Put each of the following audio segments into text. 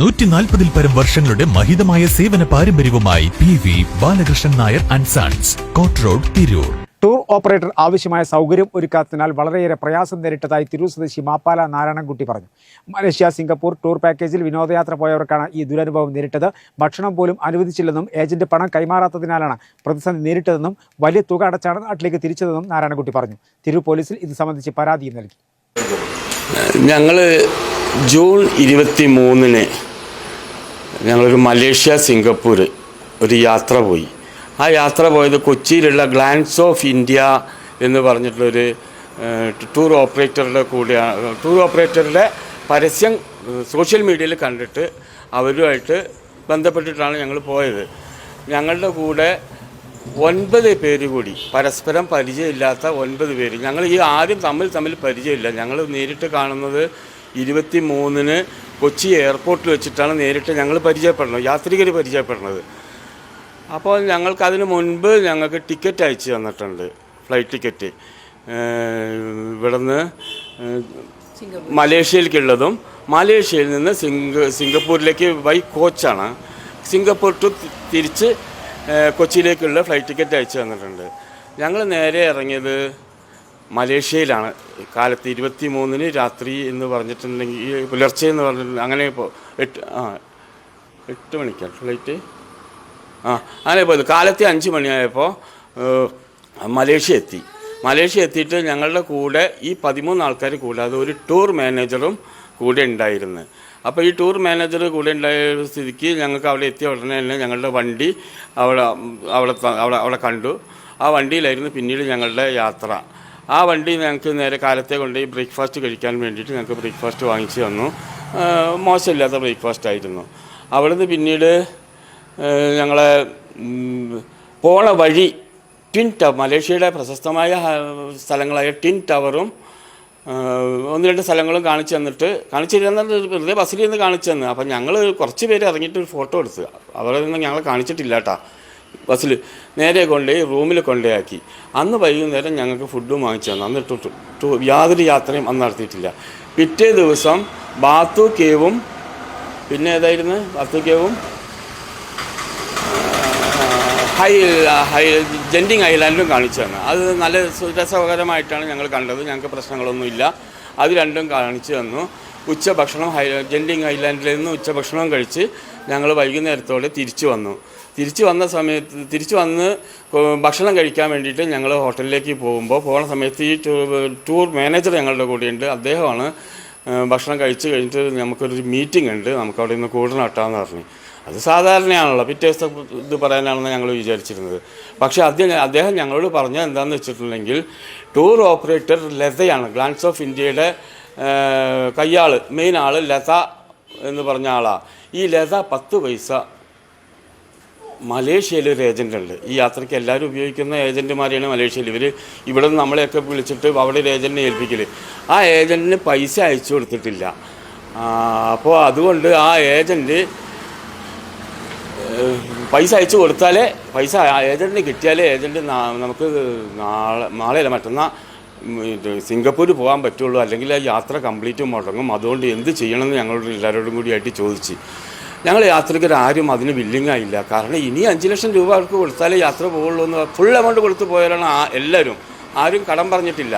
നൂറ്റി നാൽപ്പതിൽ പരം വർഷങ്ങളുടെ മഹിതമായ സേവന പാരമ്പര്യവുമായി P V Balakrishnan Nair and sons court road Tirur. Tour operator ആവശ്യമായ സൗകര്യം ഒരുക്കാത്തതിനാൽ വളരെയേറെ പ്രയാസം നേരിട്ടതായി തിരൂർ സ്വദേശി മാപ്പാല നാരായണൻകുട്ടി പറഞ്ഞു. മലേഷ്യ സിംഗപ്പൂർ ടൂർ പാക്കേജിൽ വിനോദയാത്ര പോയവർക്കാണ് ഈ ദുരനുഭവം നേരിട്ടത്. ഭക്ഷണം പോലും അനുവദിച്ചില്ലെന്നും ഏജന്റ് പണം കൈമാറാത്തതിനാലാണ് പ്രതിസന്ധി നേരിട്ടതെന്നും വലിയ തുക അടച്ചാണ് നാട്ടിലേക്ക് തിരിച്ചതെന്നും നാരായണൻകുട്ടി പറഞ്ഞു. തിരൂർ പോലീസിൽ ഇത് സംബന്ധിച്ച് പരാതിയും നൽകി. ഞങ്ങൾ ജൂൺ ഇരുപത്തി മൂന്നിന് ഞങ്ങളൊരു മലേഷ്യ സിംഗപ്പൂർ ഒരു യാത്ര പോയി. ആ യാത്ര പോയത് കൊച്ചിയിലുള്ള ഗ്ലാൻസ് ഓഫ് ഇന്ത്യ എന്ന് പറഞ്ഞിട്ടുള്ളൊരു ടൂർ ഓപ്പറേറ്ററുടെ കൂടെയാണ് ടൂർ ഓപ്പറേറ്ററുടെ പരസ്യം സോഷ്യൽ മീഡിയയിൽ കണ്ടിട്ട് അവരുമായിട്ട് ബന്ധപ്പെട്ടിട്ടാണ് ഞങ്ങൾ പോയത്. ഞങ്ങളുടെ കൂടെ ഒൻപത് പേര് കൂടി പരസ്പരം പരിചയമില്ലാത്ത ഒൻപത് പേര്. ഞങ്ങൾ ഈ ആദ്യം തമ്മിൽ തമ്മിൽ പരിചയമില്ല. ഞങ്ങൾ നേരിട്ട് കാണുന്നത് ഇരുപത്തി മൂന്നിന് കൊച്ചി എയർപോർട്ടിൽ വെച്ചിട്ടാണ് നേരിട്ട് ഞങ്ങൾ പരിചയപ്പെടുന്നത് യാത്രികർ പരിചയപ്പെടുന്നത്. അപ്പോൾ ഞങ്ങൾക്ക് അതിന് മുൻപ് ഞങ്ങൾക്ക് ടിക്കറ്റ് അയച്ചു തന്നിട്ടുണ്ട് ഫ്ലൈറ്റ് ടിക്കറ്റ്. ഇവിടുന്ന് മലേഷ്യയിലേക്കുള്ളതും മലേഷ്യയിൽ നിന്ന് സിംഗ സിംഗപ്പൂരിലേക്ക് വൈ കോച്ചാണ് സിംഗപ്പൂർ ടു തിരിച്ച് കൊച്ചിയിലേക്കുള്ള ഫ്ലൈറ്റ് ടിക്കറ്റ് അയച്ചു തന്നിട്ടുണ്ട്. ഞങ്ങൾ നേരെ ഇറങ്ങിയത് മലേഷ്യയിലാണ്. കാലത്ത് ഇരുപത്തി മൂന്നിന് രാത്രി എന്ന് പറഞ്ഞിട്ടുണ്ടെങ്കിൽ പുലർച്ചെ എന്ന് പറഞ്ഞിട്ടുണ്ടെങ്കിൽ അങ്ങനെ ഇപ്പോൾ എട്ട് ആ എട്ട് മണിക്കാണ്. ഫ്ലൈറ്റ്? ആ അങ്ങനെ പോയത്. കാലത്തെ അഞ്ച് മണിയായപ്പോൾ മലേഷ്യ എത്തി. മലേഷ്യ എത്തിയിട്ട് ഞങ്ങളുടെ കൂടെ ഈ പതിമൂന്ന് ആൾക്കാർ കൂടാതെ ഒരു ടൂർ മാനേജറും കൂടെ ഉണ്ടായിരുന്നു. അപ്പോൾ ഈ ടൂർ മാനേജർ കൂടെ ഉണ്ടായ സ്ഥിതിക്ക് ഞങ്ങൾക്ക് അവിടെ എത്തിയ ഉടനെ തന്നെ ഞങ്ങളുടെ വണ്ടി അവിടെ അവിടെ അവിടെ അവിടെ കണ്ടു. ആ വണ്ടിയിലായിരുന്നു പിന്നീട് ഞങ്ങളുടെ യാത്ര. ആ വണ്ടി ഞങ്ങൾക്ക് നേരെ കാലത്തെ കൊണ്ട് ബ്രേക്ക്ഫാസ്റ്റ് കഴിക്കാൻ വേണ്ടിയിട്ട് ഞങ്ങൾക്ക് ബ്രേക്ക്ഫാസ്റ്റ് വാങ്ങിച്ചു തന്നു. മോശമില്ലാത്ത ബ്രേക്ക്ഫാസ്റ്റ് ആയിരുന്നു. അവിടുന്ന് പിന്നീട് ഞങ്ങളെ പോണ വഴി ട്വിൻ ടവർ മലേഷ്യയുടെ പ്രശസ്തമായ സ്ഥലങ്ങളായ ട്വിൻ ടവറും ഒന്ന് രണ്ട് സ്ഥലങ്ങളും കാണിച്ചു തന്നിട്ട് കാണിച്ചു തന്നത് വെറുതെ ബസ്സിൽ നിന്ന് കാണിച്ചു തന്നു. അപ്പം ഞങ്ങൾ കുറച്ച് പേര് ഇറങ്ങിയിട്ട് ഒരു ഫോട്ടോ എടുത്ത്. അവരെ നിന്ന് ഞങ്ങൾ കാണിച്ചിട്ടില്ല കേട്ടാ ബസ്സിൽ നേരെ കൊണ്ടുപോയി റൂമിൽ കൊണ്ടുപോയാക്കി അന്ന് വൈകുന്നേരം ഞങ്ങൾക്ക് ഫുഡും വാങ്ങിച്ചു തന്നു. അന്ന് യാതൊരു യാത്രയും അന്ന് നടത്തിയിട്ടില്ല. പിറ്റേ ദിവസം ബാത്തു കേവും. പിന്നെ ഏതായിരുന്നു? ബാത്തു കേവും? ഹൈ ഹൈ ജെന്റിങ് ഐലാൻഡും കാണിച്ചു തന്നു. അത് നല്ല രസകരമായിട്ടാണ് ഞങ്ങൾ കണ്ടത്. ഞങ്ങൾക്ക് പ്രശ്നങ്ങളൊന്നുമില്ല. അത് രണ്ടും കാണിച്ചു തന്നു. ഉച്ചഭക്ഷണം ഹൈ ജെന്റിങ് ഐലാൻഡിൽ നിന്ന് ഉച്ചഭക്ഷണം കഴിച്ച് ഞങ്ങൾ വൈകുന്നേരത്തോടെ തിരിച്ചു വന്നു. തിരിച്ചു വന്ന സമയത്ത് തിരിച്ചു വന്ന് ഭക്ഷണം കഴിക്കാൻ വേണ്ടിയിട്ട് ഞങ്ങൾ ഹോട്ടലിലേക്ക് പോകുമ്പോൾ പോകുന്ന സമയത്ത് ഈ ടൂർ മാനേജർ ഞങ്ങളുടെ കൂടെയുണ്ട്. അദ്ദേഹമാണ് ഭക്ഷണം കഴിച്ച് കഴിഞ്ഞിട്ട് നമുക്കൊരു മീറ്റിംഗ് ഉണ്ട്. നമുക്ക് അവിടെ നിന്ന് കൂടണം കേട്ടാന്ന് പറഞ്ഞു. അത് സാധാരണയാണല്ലോ. പിറ്റേ ദിവസം ഇത് പറയാനാണെന്ന് ഞങ്ങൾ വിചാരിച്ചിരുന്നത്. പക്ഷേ അദ്ദേഹം അദ്ദേഹം ഞങ്ങളോട് പറഞ്ഞത് എന്താണെന്ന് വെച്ചിട്ടുണ്ടെങ്കിൽ ടൂർ ഓപ്പറേറ്റർ ലതയാണ്. ഗ്ലാൻസ് ഓഫ് ഇന്ത്യയുടെ കയ്യാൾ മെയിൻ ആൾ ലത എന്ന് പറഞ്ഞ ആളാണ് ഈ ലത പത്ത് പൈസ മലേഷ്യയിൽ ഒരു ഏജന്റ് ഉണ്ട് ഈ യാത്രയ്ക്ക് എല്ലാവരും ഉപയോഗിക്കുന്ന ഏജന്റുമാരെയാണ് മലേഷ്യയിൽ ഇവർ ഇവിടെ നമ്മളെയൊക്കെ വിളിച്ചിട്ട് അവിടെ ഒരു ഏജന്റിനെ ഏൽപ്പിക്കൽ ആ ഏജന്റിന് പൈസ അയച്ചു കൊടുത്തിട്ടില്ല. അപ്പോൾ അതുകൊണ്ട് ആ ഏജന്റ് പൈസ അയച്ചു കൊടുത്താലേ പൈസ ഏജന്റിന് കിട്ടിയാലേ ഏജന്റ് നമുക്ക് നാളെ നാളെയല്ല മറ്റന്നാൾ സിംഗപ്പൂർ പോകാൻ പറ്റുള്ളൂ. അല്ലെങ്കിൽ ആ യാത്ര കംപ്ലീറ്റ് മുടങ്ങും. അതുകൊണ്ട് എന്ത് ചെയ്യണമെന്ന് ഞങ്ങളോട് എല്ലാവരോടും കൂടി ചോദിച്ചു ചോദിച്ച്. ഞങ്ങൾ യാത്രക്കാരും അതിന് വില്ലിങ്ങായില്ല കാരണം ഇനി അഞ്ച് ലക്ഷം രൂപ അവർക്ക് കൊടുത്താലേ യാത്ര പോകുള്ളൂ എന്ന് ഫുൾ എമൗണ്ട് കൊടുത്ത് പോയാലാണ് എല്ലാവരും ആരും കടം പറഞ്ഞിട്ടില്ല.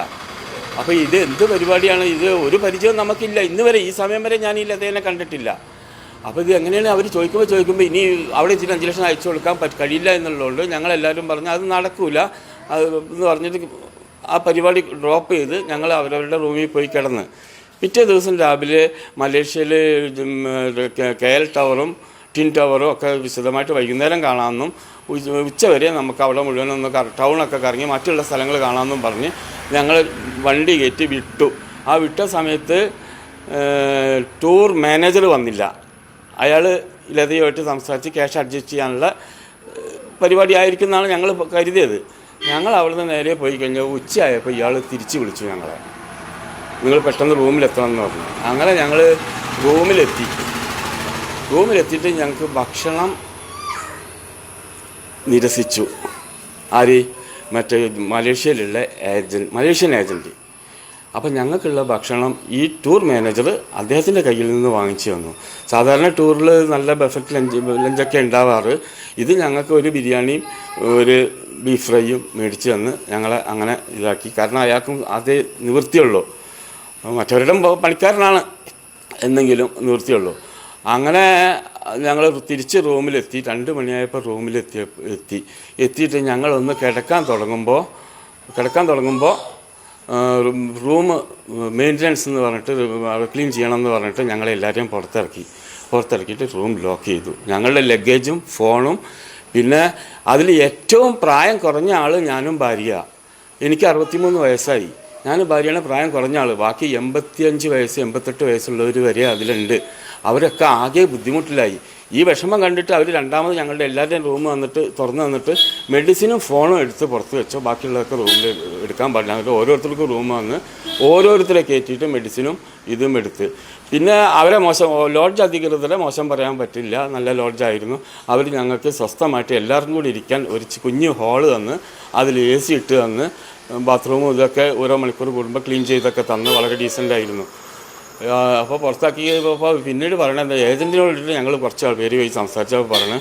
അപ്പോൾ ഇത് എന്ത് പരിപാടിയാണ്? ഇത് ഒരു പരിചയവും നമുക്കില്ല. ഇന്ന് വരെ ഈ സമയം വരെ ഞാൻ ഈ ലതേനെ കണ്ടിട്ടില്ല. അപ്പോൾ ഇത് എങ്ങനെയാണ് അവർ ചോദിക്കുമ്പോൾ ചോദിക്കുമ്പോൾ ഇനി അവിടെ ഇച്ചിരി അഞ്ച് ലക്ഷം അയച്ചു കൊടുക്കാൻ പറ്റ കഴിയില്ല എന്നുള്ളതുകൊണ്ട് ഞങ്ങളെല്ലാവരും പറഞ്ഞു അത് നടക്കൂല. എന്ന് പറഞ്ഞിട്ട് ആ പരിപാടി ഡ്രോപ്പ് ചെയ്ത് ഞങ്ങൾ അവരവരുടെ റൂമിൽ പോയി കിടന്ന്. പിറ്റേ ദിവസം രാവിലെ മലേഷ്യയിൽ കെ എൽ ടവറും ടിൻ ടവറും ഒക്കെ വിശദമായിട്ട് വൈകുന്നേരം കാണാമെന്നും ഉച്ച- ഉച്ചവരെ നമുക്ക് അവിടെ കറ- ടൗണൊക്കെ കറങ്ങി മറ്റുള്ള സ്ഥലങ്ങൾ കാണാമെന്നും പറഞ്ഞ് ഞങ്ങൾ വണ്ടി കയറ്റി വിട്ടു. ആ വിട്ട സമയത്ത് ടൂർ മാനേജർ വന്നില്ല. അയാൾ ലതയുമായിട്ട് സംസാരിച്ച് ക്യാഷ് അഡ്ജസ്റ്റ് ചെയ്യാനുള്ള പരിപാടി ആയിരിക്കും എന്നാണ് ഞങ്ങൾ കരുതിയത്. ഞങ്ങൾ അവിടുന്ന് നേരെ പോയി കഴിഞ്ഞാൽ ഉച്ചയായപ്പോൾ ഇയാൾ തിരിച്ച് വിളിച്ചു ഞങ്ങളെ. നിങ്ങൾ പെട്ടെന്ന് റൂമിലെത്തണം എന്ന് പറഞ്ഞു. അങ്ങനെ ഞങ്ങൾ റൂമിലെത്തി. റൂമിലെത്തിയിട്ട് ഞങ്ങൾക്ക് ഭക്ഷണം നിരസിച്ചു. ആര്? മറ്റേ മലേഷ്യയിലുള്ള ഏജൻ മലേഷ്യൻ ഏജന്റ് അപ്പം ഞങ്ങൾക്കുള്ള ഭക്ഷണം ഈ ടൂർ മാനേജർ അദ്ദേഹത്തിന്റെ കയ്യിൽ നിന്ന് വാങ്ങിച്ചു തന്നു. സാധാരണ ടൂറിൽ നല്ല ബഫറ്റ് ലഞ്ച് ലഞ്ചൊക്കെ ഉണ്ടാവാറ്. ഇത് ഞങ്ങൾക്ക് ഒരു ബിരിയാണിയും ഒരു ബീഫ് ഫ്രൈയും മേടിച്ച് തന്ന് ഞങ്ങളെ അങ്ങനെ ഇതാക്കി. കാരണം അയാൾക്കും അതേ നിവൃത്തിയുള്ളൂ. മറ്റവരുടെ പണിക്കാരനാണ് എന്നെങ്കിലും നിർത്തിയുള്ളൂ. അങ്ങനെ ഞങ്ങൾ തിരിച്ച് റൂമിലെത്തി രണ്ട് മണിയായപ്പോൾ റൂമിലെത്തി എത്തി. എത്തിയിട്ട് ഞങ്ങളൊന്ന് കിടക്കാൻ തുടങ്ങുമ്പോൾ കിടക്കാൻ തുടങ്ങുമ്പോൾ റൂം മെയിന്റനൻസ് എന്ന് പറഞ്ഞിട്ട് ക്ലീൻ ചെയ്യണം എന്ന് പറഞ്ഞിട്ട് ഞങ്ങളെല്ലാവരെയും പുറത്തിറക്കി. പുറത്തിറക്കിയിട്ട് റൂം ലോക്ക് ചെയ്തു. ഞങ്ങളുടെ ലഗേജും ഫോണും. പിന്നെ അതിൽ ഏറ്റവും പ്രായം കുറഞ്ഞ ആൾ ഞാനും ഭാര്യ എനിക്ക് അറുപത്തിമൂന്ന് വയസ്സായി. ഞാൻ ഭാര്യയുടെ പ്രായം കുറഞ്ഞ ആൾ ബാക്കി എൺപത്തിയഞ്ച് വയസ്സ് എൺപത്തെട്ട് വയസ്സുള്ളവർ വരെ അതിലുണ്ട്. അവരൊക്കെ ആകെ ബുദ്ധിമുട്ടിലായി. ഈ വിഷമം കണ്ടിട്ട് അവർ രണ്ടാമത് ഞങ്ങളുടെ എല്ലാവരുടെയും റൂം വന്നിട്ട് തുറന്നു വന്നിട്ട് മെഡിസിനും ഫോണും എടുത്ത് പുറത്ത് വെച്ചോ. ബാക്കിയുള്ളതൊക്കെ റൂമിൽ എടുക്കാൻ പാടില്ല. എന്നിട്ട് ഓരോരുത്തർക്കും റൂം വന്ന് ഓരോരുത്തരെ കയറ്റിയിട്ട് മെഡിസിനും ഇതും എടുത്ത്. പിന്നെ അവരെ മോശം ലോഡ്ജ് അധികൃതരെ മോശം പറയാൻ പറ്റില്ല. നല്ല ലോഡ്ജായിരുന്നു അവർ ഞങ്ങൾക്ക് സ്വസ്ഥമായിട്ട് എല്ലാവർക്കും കൂടി ഇരിക്കാൻ ഒരു കുഞ്ഞ് ഹാൾ തന്ന് അതിൽ എ സി ഇട്ട് തന്ന് ബാത്റൂമും ഇതൊക്കെ ഓരോ മണിക്കൂർ കൂടുമ്പോൾ ക്ലീൻ ചെയ്തൊക്കെ തന്ന് വളരെ ഡീസന്റ് ആയിരുന്നു. അപ്പോൾ പുറത്താക്കി അപ്പോൾ പിന്നീട് പറയണത് ഏജന്റിനോട് ഞങ്ങൾ കുറച്ച് പേര് പോയി സംസാരിച്ചപ്പോൾ പറഞ്ഞു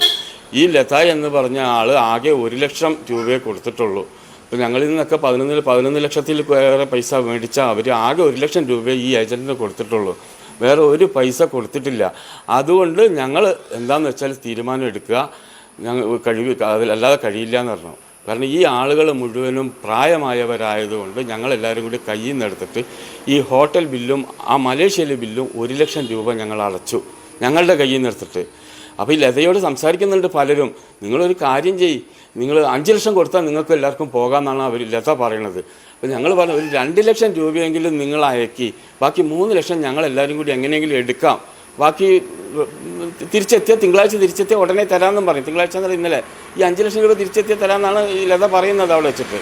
ഈ ലത എന്ന് പറഞ്ഞ ആൾ ആകെ ഒരു ലക്ഷം രൂപയെ കൊടുത്തിട്ടുള്ളൂ. അപ്പോൾ ഞങ്ങളിൽ നിന്നൊക്കെ പതിനൊന്ന് പതിനൊന്ന് ലക്ഷത്തിൽ വേറെ പൈസ മേടിച്ചാൽ അവർ ആകെ ഒരു ലക്ഷം രൂപയെ ഈ ഏജന്റിന് കൊടുത്തിട്ടുള്ളൂ. വേറെ ഒരു പൈസ കൊടുത്തിട്ടില്ല. അതുകൊണ്ട് ഞങ്ങൾ എന്താണെന്ന് വെച്ചാൽ തീരുമാനം എടുക്കുക ഞങ്ങൾ കഴിവ് അതിലല്ലാതെ കഴിയില്ല എന്ന് പറഞ്ഞു. കാരണം ഈ ആളുകൾ മുഴുവനും പ്രായമായവരായതുകൊണ്ട് ഞങ്ങളെല്ലാവരും കൂടി കയ്യിൽ നിന്നെടുത്തിട്ട് ഈ ഹോട്ടൽ ബില്ലും ആ മലേഷ്യയിലെ ബില്ലും ഒരു ലക്ഷം രൂപ ഞങ്ങൾ അടച്ചു. ഞങ്ങളുടെ കയ്യിൽ നിന്നെടുത്തിട്ട് അപ്പോൾ ഈ ലതയോട് സംസാരിക്കുന്നുണ്ട് പലരും. നിങ്ങളൊരു കാര്യം ചെയ്യ്. നിങ്ങൾ അഞ്ച് ലക്ഷം കൊടുത്താൽ നിങ്ങൾക്ക് എല്ലാവർക്കും പോകാമെന്നാണ് അവർ ലത പറയണത് അപ്പോൾ ഞങ്ങൾ പറഞ്ഞു ഒരു രണ്ട് ലക്ഷം രൂപയെങ്കിലും നിങ്ങൾ അയക്കി. ബാക്കി മൂന്ന് ലക്ഷം ഞങ്ങളെല്ലാവരും കൂടി എങ്ങനെയെങ്കിലും എടുക്കാം. ബാക്കി തിരിച്ചെത്തിയ തിങ്കളാഴ്ച തിരിച്ചെത്തിയ ഉടനെ തരാമെന്നും പറയും തിങ്കളാഴ്ച എന്നല്ല ഇന്നലെ. ഈ അഞ്ച് ലക്ഷം രൂപ തിരിച്ചെത്തിയ തരാമെന്നാണ് ഈ ലത പറയുന്നത് അവിടെ വെച്ചിട്ട്.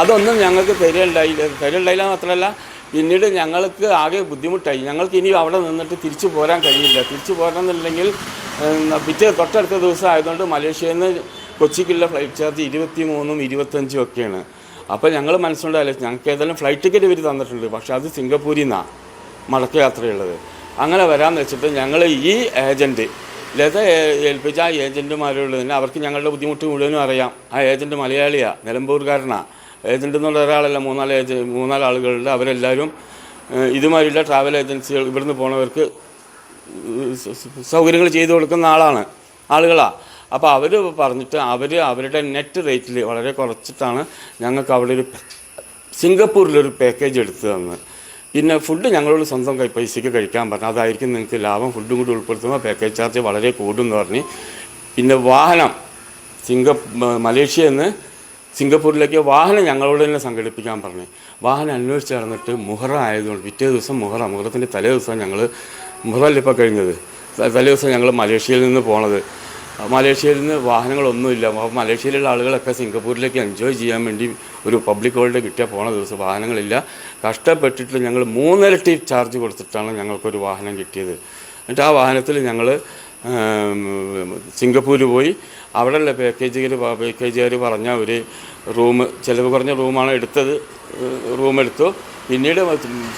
അതൊന്നും ഞങ്ങൾക്ക് തരുണ്ടായില്ല തരുണ്ടായില്ല മാത്രമല്ല പിന്നീട് ഞങ്ങൾക്ക് ആകെ ബുദ്ധിമുട്ടായി. ഞങ്ങൾക്ക് ഇനി അവിടെ നിന്നിട്ട് തിരിച്ചു പോരാൻ കഴിയില്ല. തിരിച്ചു പോരണമെന്നുണ്ടെങ്കിൽ പിറ്റേ തൊട്ടടുത്ത ദിവസം ആയതുകൊണ്ട് മലേഷ്യയിൽ നിന്ന് കൊച്ചിക്കുള്ള ഫ്ലൈറ്റ് ചാർജ് ഇരുപത്തി മൂന്നും ഇരുപത്തഞ്ചും ഒക്കെയാണ്. അപ്പോൾ ഞങ്ങൾ മനസ്സിലുണ്ടായാലും ഞങ്ങൾക്ക് ഏതായാലും ഫ്ലൈറ്റ് ടിക്കറ്റ് ഇവർ തന്നിട്ടുണ്ട്. പക്ഷേ അത് സിംഗപ്പൂരിൽ നിന്നാണ് മടക്കയാത്രയുള്ളത്. അങ്ങനെ വരാമെന്ന് വെച്ചിട്ട് ഞങ്ങൾ ഈ ഏജന്റ് ലത ഏൽപ്പിച്ച ആ ഏജന്റുമാരോട് തന്നെ അവർക്ക് ഞങ്ങളുടെ ബുദ്ധിമുട്ട് മുഴുവനും അറിയാം. ആ ഏജന്റ് മലയാളിയാണ് നിലമ്പൂർക്കാരനാണ് ഏജന്റ് എന്നുള്ള ഒരാളല്ല മൂന്നാൽ ഏജ മൂന്നാൽ ആളുകളുണ്ട്. അവരെല്ലാവരും ഇതുമാതിരിയുള്ള ട്രാവൽ ഏജൻസികൾ ഇവിടുന്ന് പോണവർക്ക് സൗകര്യങ്ങൾ ചെയ്തു കൊടുക്കുന്ന ആളാണ് ആളുകളാണ് അപ്പോൾ അവർ പറഞ്ഞിട്ട് അവർ അവരുടെ നെറ്റ് റേറ്റിൽ വളരെ കുറച്ചിട്ടാണ് ഞങ്ങൾക്ക് അവിടെ ഒരു സിംഗപ്പൂരിലൊരു പാക്കേജ് എടുത്തു തന്ന്. പിന്നെ ഫുഡ് ഞങ്ങളോട് സ്വന്തം കൈ പൈസയ്ക്ക് കഴിക്കാൻ പറഞ്ഞു. അതായിരിക്കും നിങ്ങൾക്ക് ലാഭം. ഫുഡും കൂടി ഉൾപ്പെടുത്തുമ്പോൾ പാക്കേജ് ചാർജ് വളരെ കൂടും എന്ന് പറഞ്ഞ്. പിന്നെ വാഹനം. സിംഗ മലേഷ്യയിൽ നിന്ന് സിംഗപ്പൂരിലേക്ക് വാഹനം ഞങ്ങളോട് തന്നെ സംഘടിപ്പിക്കാൻ പറഞ്ഞു. വാഹനം അന്വേഷിച്ച് നടന്നിട്ട് മുഹറ ആയതുകൊണ്ട് പിറ്റേ ദിവസം മുഹറ മുഹറത്തിന്റെ തലേ ദിവസം ഞങ്ങൾ ഇപ്പോൾ കഴിഞ്ഞത്? തലേ ദിവസം ഞങ്ങൾ മലേഷ്യയിൽ നിന്ന് പോണത്. മലേഷ്യയിൽ നിന്ന് വാഹനങ്ങളൊന്നുമില്ല. മലേഷ്യയിലുള്ള ആളുകളൊക്കെ സിംഗപ്പൂരിലേക്ക് എൻജോയ് ചെയ്യാൻ വേണ്ടി ഒരു പബ്ലിക് ഹോളിഡേ കിട്ടിയാൽ പോണ ദിവസം വാഹനങ്ങളില്ല. കഷ്ടപ്പെട്ടിട്ട് ഞങ്ങൾ മൂന്നിരട്ടി ചാർജ് കൊടുത്തിട്ടാണ് ഞങ്ങൾക്കൊരു വാഹനം കിട്ടിയത്. എന്നിട്ട് ആ വാഹനത്തിൽ ഞങ്ങൾ സിംഗപ്പൂർ പോയി. അവിടെയുള്ള പാക്കേജുകാർ പാക്കേജുകാർ പറഞ്ഞ ഒരു റൂം ചിലവ് കുറഞ്ഞ റൂമാണ് എടുത്തത് റൂം എടുത്തു. പിന്നീട്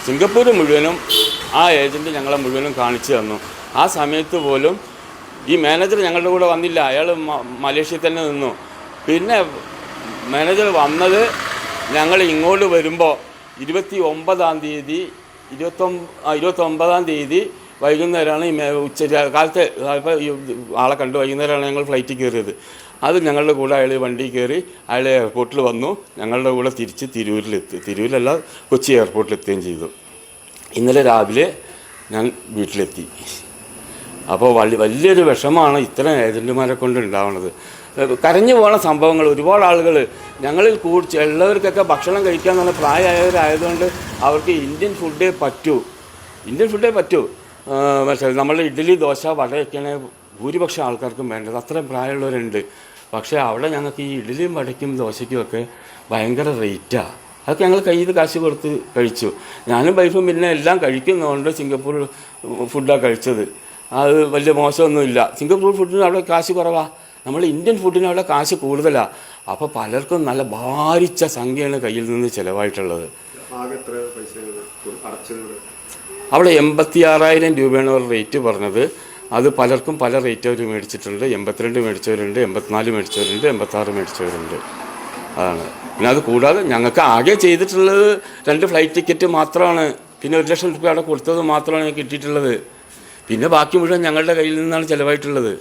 സിംഗപ്പൂർ മുഴുവനും ആ ഏജന്റ് ഞങ്ങളെ മുഴുവനും കാണിച്ചു തന്നു. ആ സമയത്ത് പോലും ഈ മാനേജർ ഞങ്ങളുടെ കൂടെ വന്നില്ല. അയാൾ മലേഷ്യയിൽ തന്നെ നിന്നു. പിന്നെ മാനേജർ വന്നത് ഞങ്ങൾ ഇങ്ങോട്ട് വരുമ്പോൾ ഇരുപത്തി ഒമ്പതാം തീയതി ഇരുപത്തൊമ്പ ഇരുപത്തൊമ്പതാം തീയതി വൈകുന്നേരമാണ് ഈ ഉച്ച കാലത്തെ ആളെ കണ്ട് വൈകുന്നേരമാണ് ഞങ്ങൾ ഫ്ലൈറ്റിൽ കയറിയത്. അത് ഞങ്ങളുടെ കൂടെ അയാൾ വണ്ടി കയറി അയാൾ എയർപോർട്ടിൽ വന്നു. ഞങ്ങളുടെ കൂടെ തിരിച്ച് തിരൂരിലെത്തി തിരൂരിലല്ല കൊച്ചി എയർപോർട്ടിലെത്തുകയും ചെയ്തു. ഇന്നലെ രാവിലെ ഞാൻ വീട്ടിലെത്തി. അപ്പോൾ വലിയ വലിയൊരു വിഷമമാണ് ഇത്തരം ഏജന്റുമാരെ കൊണ്ട് ഉണ്ടാവുന്നത് കരഞ്ഞു പോണ സംഭവങ്ങൾ. ഒരുപാട് ആളുകൾ ഞങ്ങളിൽ കൂടി ഉള്ളവർക്കൊക്കെ ഭക്ഷണം കഴിക്കാൻ നല്ല പ്രായമായവരായതുകൊണ്ട് അവർക്ക് ഇന്ത്യൻ ഫുഡേ പറ്റൂ. ഇന്ത്യൻ ഫുഡേ പറ്റൂ. മനസ്സിലായി നമ്മളുടെ ഇഡ്ഡലി ദോശ വടയൊക്കെയാണ് ഭൂരിപക്ഷം ആൾക്കാർക്കും വേണ്ടത്. അത്രയും പ്രായമുള്ളവരുണ്ട്. പക്ഷേ അവിടെ ഞങ്ങൾക്ക് ഈ ഇഡ്ഡലിയും വടയ്ക്കും ദോശയ്ക്കും ഒക്കെ ഭയങ്കര റേറ്റാണ് അതൊക്കെ ഞങ്ങൾ കയ്യിൽ കാശ് കൊടുത്ത് കഴിച്ചു. ഞാനും വൈഫും പിന്നെ എല്ലാം കഴിക്കുന്നതുകൊണ്ട് സിംഗപ്പൂർ ഫുഡാണ് കഴിച്ചത്. അത് വലിയ മോശമൊന്നുമില്ല. സിംഗപ്പൂർ ഫുഡിന് അവിടെ കാശ് കുറവാണ് നമ്മൾ ഇന്ത്യൻ ഫുഡിന് അവിടെ കാശ് കൂടുതലാണ് അപ്പോൾ പലർക്കും നല്ല ഭാരിച്ച സംഖ്യയാണ് കയ്യിൽ നിന്ന് ചിലവായിട്ടുള്ളത്. അവിടെ എൺപത്തി ആറായിരം രൂപയാണ് അവർ റേറ്റ് പറഞ്ഞത്. അത് പലർക്കും പല റേറ്റ് അവർ മേടിച്ചിട്ടുണ്ട്. എൺപത്തിരണ്ട് മേടിച്ചവരുണ്ട് എൺപത്തിനാല് മേടിച്ചവരുണ്ട് എൺപത്താറ് മേടിച്ചവരുണ്ട്. അതാണ്. പിന്നെ അത് കൂടാതെ ഞങ്ങൾക്ക് ആകെ ചെയ്തിട്ടുള്ളത് രണ്ട് ഫ്ലൈറ്റ് ടിക്കറ്റ് മാത്രമാണ്. പിന്നെ ഒരു ലക്ഷം രൂപ അവിടെ കൊടുത്തത് മാത്രമാണ് കിട്ടിയിട്ടുള്ളത്. പിന്നെ ബാക്കി മുഴുവൻ ഞങ്ങളുടെ കയ്യിൽ നിന്നാണ് ചിലവായിട്ടുള്ളത്.